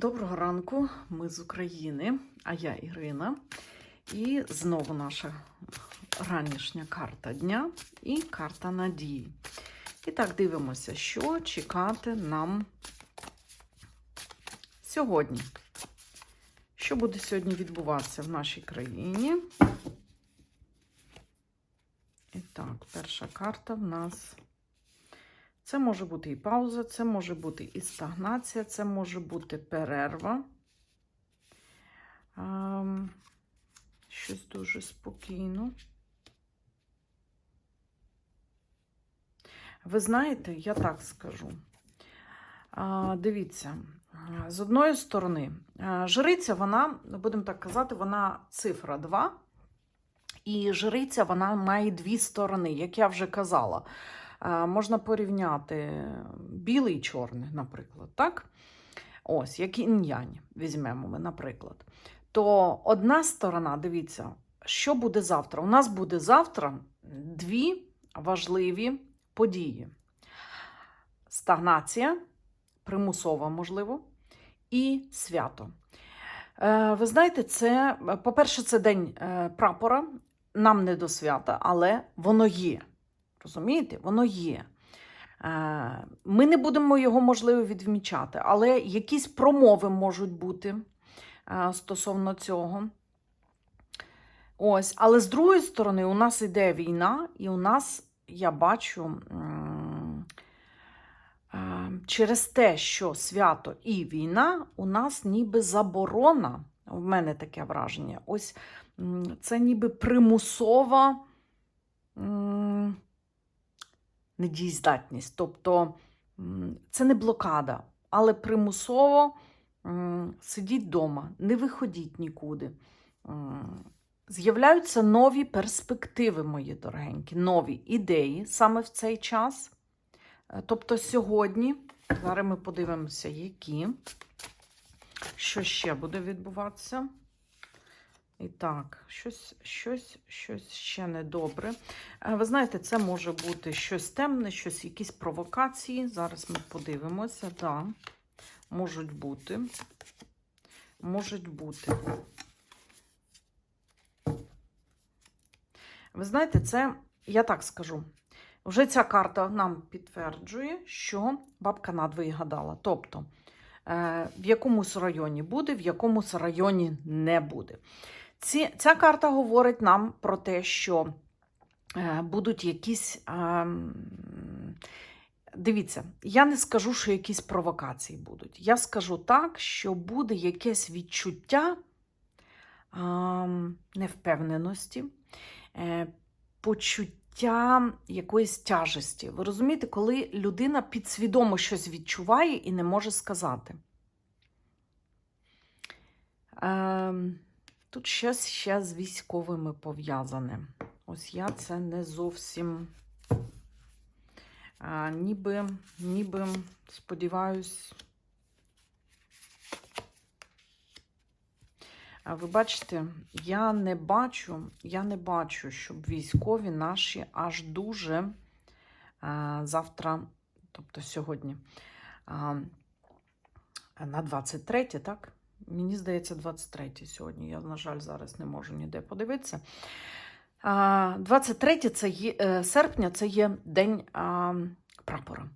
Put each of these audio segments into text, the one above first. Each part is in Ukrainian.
Доброго ранку, ми з України, а я Ірина. І знову наша ранішня карта дня і карта надії. І так дивимося, що чекати нам сьогодні. Що буде сьогодні відбуватися в нашій країні? І так, перша карта в нас. Це може бути і пауза, це може бути і стагнація, це може бути перерва. А, щось дуже спокійно. Ви знаєте, я так скажу. Дивіться, з одної сторони, а, жриця, вона, будемо так казати, вона цифра 2. І жриця вона має дві сторони, як я вже казала. Е, Можна порівняти білий і чорний, наприклад. так? Ось, як інь-янь, візьмемо ми, наприклад. То одна сторона, дивіться, що буде завтра? У нас буде завтра дві важливі події: стагнація, примусова, можливо, і свято. Е, Ви знаєте, це, по-перше, це день е, прапора. Нам не до свята, але воно є. Розумієте? Воно є. Е, Ми не будемо його, можливо, відмічати, але якісь промови можуть бути е, стосовно цього. Ось, але з другої сторони, у нас йде війна, і у нас, я бачу, е, через те, що свято і війна, у нас ніби заборона. У мене таке враження. Ось це ніби примусова. Недієздатність. Тобто це не блокада, але примусово сидіть вдома, не виходіть нікуди. З'являються нові перспективи, мої дорогенькі, нові ідеї саме в цей час. Е, Тобто сьогодні, зараз ми подивимося, які, що ще буде відбуватися. І так, щось, щось, щось ще недобре. Е, Ви знаєте, це може бути щось темне, щось, якісь провокації. Зараз ми подивимося. Да, можуть бути. Можуть бути. Ви знаєте, це, я так скажу, вже ця карта нам підтверджує, що бабка надвоє гадала. Тобто, е, в якомусь районі буде, в якомусь районі не буде. Ці, ця карта говорить нам про те, що е, будуть якісь. Е, дивіться, я не скажу, що якісь провокації будуть. Я скажу так, що буде якесь відчуття е, невпевненості, е, почуття якоїсь тяжесті. Ви розумієте, коли людина підсвідомо щось відчуває і не може сказати. Тут щось ще з військовими пов'язане. Ось я це не зовсім. А, ніби, ніби, сподіваюсь. А ви бачите, я не бачу, я не бачу, щоб військові наші аж дуже а, завтра, тобто сьогодні, а, на 23, так? Мені здається, 23 сьогодні. Я, на жаль, зараз не можу ніде подивитися. 23 це є, е, серпня це є День прапора.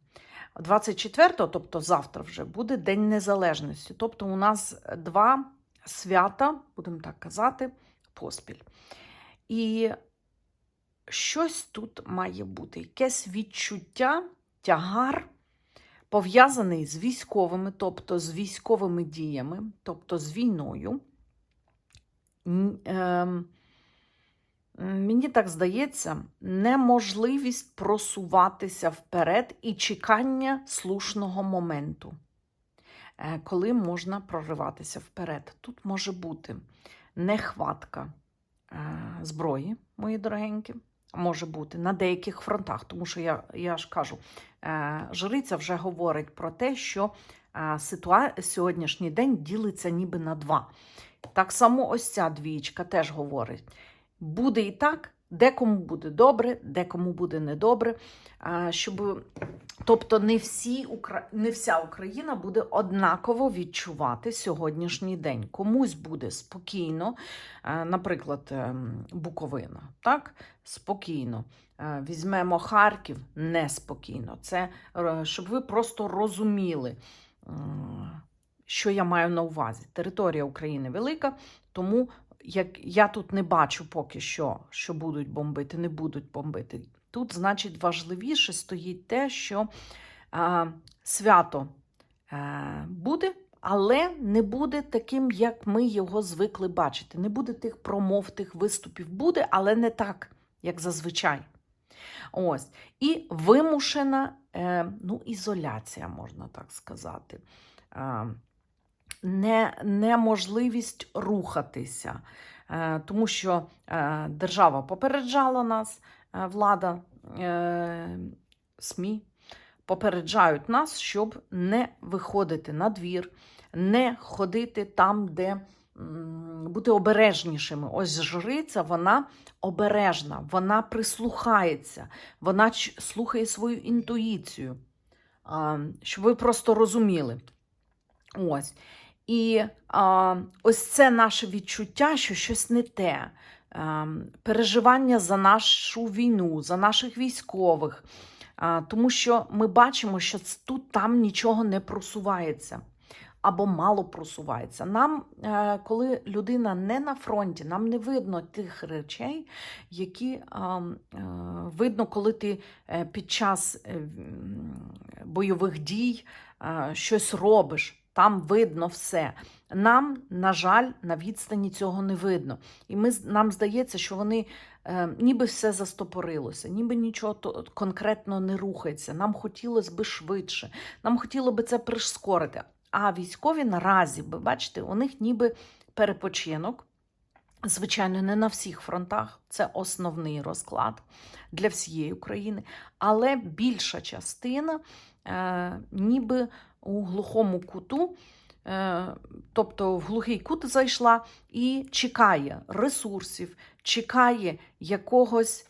24, тобто завтра вже буде День Незалежності. Тобто у нас два свята, будемо так казати, поспіль. І щось тут має бути, якесь відчуття, тягар пов'язаний з військовими, тобто з військовими діями, тобто з війною. Ем, Мені так здається, неможливість просуватися вперед і чекання слушного моменту, е, коли можна прориватися вперед. Тут може бути нехватка е, зброї, мої дорогенькі, може бути на деяких фронтах, тому що я, я ж кажу, е, жриця вже говорить про те, що е, ситуа... сьогоднішній день ділиться ніби на два. Так само ось ця двічка теж говорить. Буде і так, Декому буде добре, декому буде недобре. Щоб, тобто, не, всі, не вся Україна буде однаково відчувати сьогоднішній день. Комусь буде спокійно, е, наприклад, ем, Буковина, так? Спокійно. Е, Візьмемо Харків неспокійно. Це е, щоб ви просто розуміли, що я маю на увазі. Територія України велика, тому як я тут не бачу поки що, що будуть бомбити, не будуть бомбити. Тут, значить, важливіше стоїть те, що е, свято е, буде, але не буде таким, як ми його звикли бачити. Не буде тих промов, тих виступів. Буде, але не так, як зазвичай. Ось. І вимушена е, ну, ізоляція, можна так сказати. Не, неможливість рухатися, е, тому що е, держава попереджала нас, е, влада, СМІ попереджають нас, щоб не виходити на двір, не ходити там, де бути обережнішими. Ось жриця, вона обережна, вона прислухається, вона слухає свою інтуїцію, щоб ви просто розуміли. Ось. І а, ось це наше відчуття, що щось не те. А, переживання за нашу війну, за наших військових. А, тому що ми бачимо, що тут там нічого не просувається або мало просувається. Нам, е, коли людина не на фронті, нам не видно тих речей, які е, видно, коли ти е, під час бойових дій щось робиш. Там видно все. Нам, на жаль, на відстані цього не видно. І ми, нам здається, що вони е, ніби все застопорилося, ніби нічого то, конкретно не рухається. Нам хотілося би швидше, нам хотіло би це прискорити. А військові наразі, ви бачите, у них ніби перепочинок. Звичайно, не на всіх фронтах, це основний розклад для всієї України, але більша частина е, ніби у глухому куту, е, тобто в глухий кут зайшла і чекає ресурсів, чекає якогось,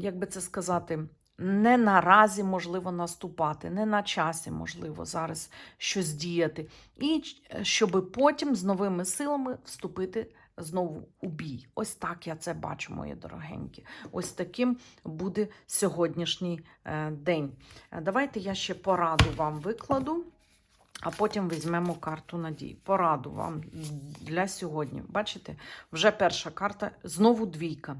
як би це сказати, не наразі можливо наступати, не на часі можливо зараз щось діяти, і ч- щоб потім з новими силами вступити знову у бій. Ось так я це бачу, мої дорогенькі. Ось таким буде сьогоднішній е, день. Е, Давайте я ще пораду вам викладу, а потім візьмемо карту надій. Пораду вам для сьогодні. Бачите, вже перша карта, знову двійка.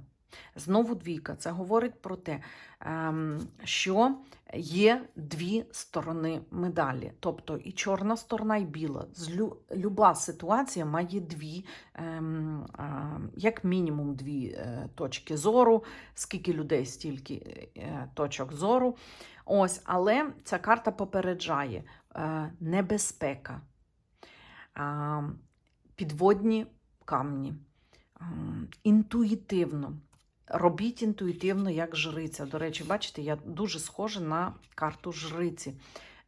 Знову двійка. Це говорить про те, ем, що є дві сторони медалі. Тобто і чорна сторона, і біла. Люба ситуація має дві, ем, як мінімум, дві е, точки зору. Скільки людей, стільки е, точок зору. Ось, але ця карта попереджає е, небезпека, підводні камні, інтуїтивно. Робіть інтуїтивно, як жриця. До речі, бачите, я дуже схожа на карту жриці.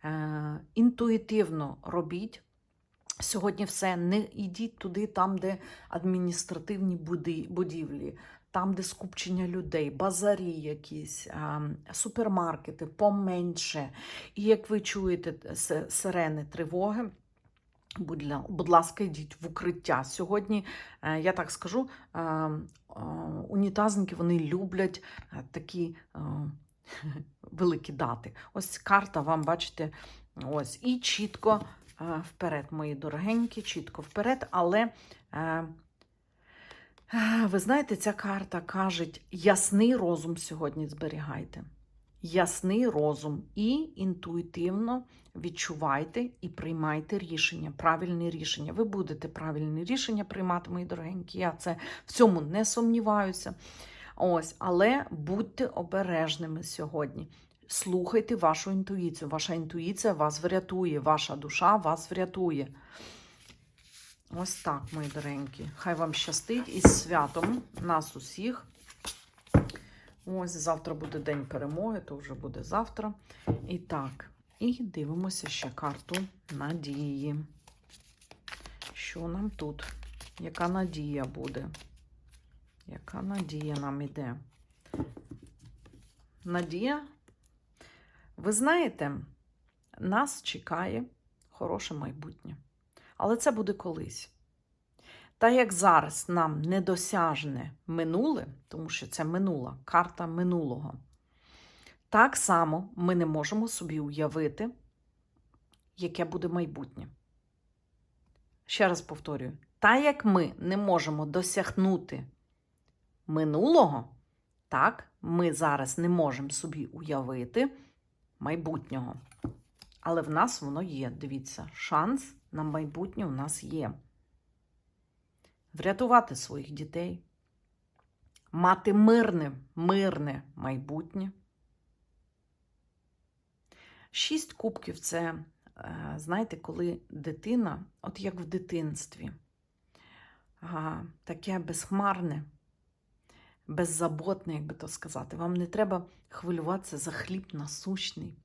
Е, інтуїтивно робіть. Сьогодні все. Не йдіть туди, там, де адміністративні будівлі, там, де скупчення людей, базарі якісь, супермаркети, поменше. І як ви чуєте сирени тривоги, будь, ласка, йдіть в укриття. Сьогодні, е, я так скажу, е, е, унітазники вони люблять такі великі дати. Ось карта вам, бачите, ось і чітко вперед, мої дорогенькі, чітко вперед, але. Ви знаєте, ця карта каже, ясний розум сьогодні зберігайте. Ясний розум і інтуїтивно відчувайте і приймайте рішення, правильні рішення. Ви будете правильні рішення приймати, мої дорогенькі. Я це в цьому не сумніваюся. Ось, але будьте обережними сьогодні. Слухайте вашу інтуїцію. Ваша інтуїція вас врятує, ваша душа вас врятує. Ось так, мої доренькі. Хай вам щастить із святом нас усіх. Ось завтра буде день перемоги, то вже буде завтра. І так, і дивимося ще карту надії. Що нам тут? Яка надія буде? Яка надія нам іде? Надія, ви знаєте, нас чекає хороше майбутнє. Але це буде колись. Та як зараз нам недосяжне минуле, тому що це минула, карта минулого, так само ми не можемо собі уявити, яке буде майбутнє. Ще раз повторюю: та як ми не можемо досягнути минулого, так ми зараз не можемо собі уявити майбутнього. Але в нас воно є. Дивіться, шанс на майбутнє у нас є. Врятувати своїх дітей, мати мирне, мирне майбутнє. Шість кубків це, е, знаєте, коли дитина, от як в дитинстві, таке безхмарне, беззаботне, як би то сказати. Вам не треба хвилюватися за хліб насущний.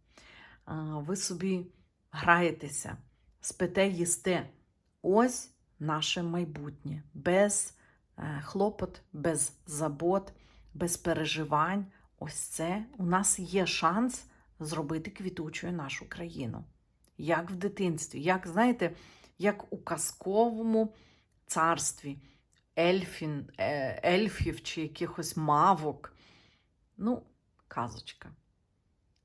Ви собі граєтеся, спите, їсте. Ось наше майбутнє. Без е, хлопот, без забот, без переживань. Ось це у нас є шанс зробити квітучою нашу країну. Як в дитинстві, як, знаєте, як у казковому царстві ельфін, е, ельфів чи якихось мавок. Ну, казочка.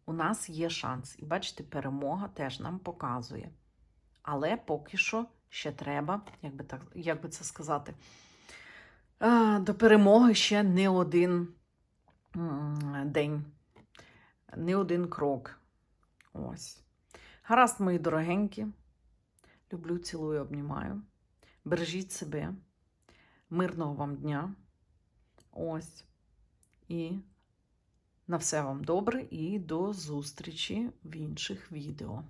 У нас є шанс. І бачите, перемога теж нам показує. Але поки що ще треба, як би, так, як би це сказати, до перемоги ще не один день, не один крок. Ось. Гаразд, мої дорогенькі. Люблю, цілую, обнімаю. Бережіть себе. Мирного вам дня. Ось. І на все вам добре і до зустрічі в інших відео.